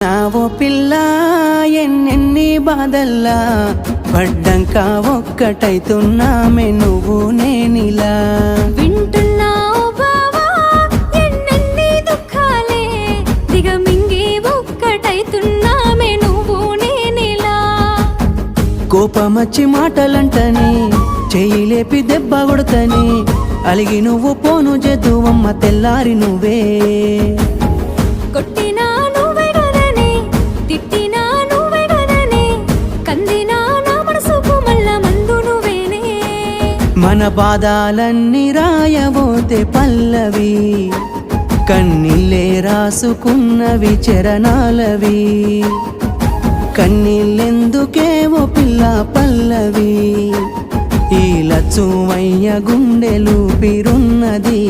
నావో పిల్ల ఎన్నెన్ని బాధల్లా పడ్డంక ఒక్కటైతున్నామే నువ్వు నేనిలా. వింటున్నావు బావా ఎన్నెన్ని దుఃఖాలే దిగమింగి ఒక్కటైతున్నామే నువ్వు నేనిలా. కోపమచ్చి మాటలంటని చెయ్యి లేపి దెబ్బ కొడతని అలిగి నువ్వు పోను జదువమ్మ తెల్లారి నువ్వే. మన బాధాలన్నీ రాయబోతే పల్లవి కన్నీళ్ళే రాసుకున్నవి చరణాలవి ఓ పిల్ల పల్లవి ఈ లచ్చువయ్య గుండెలు పిరున్నది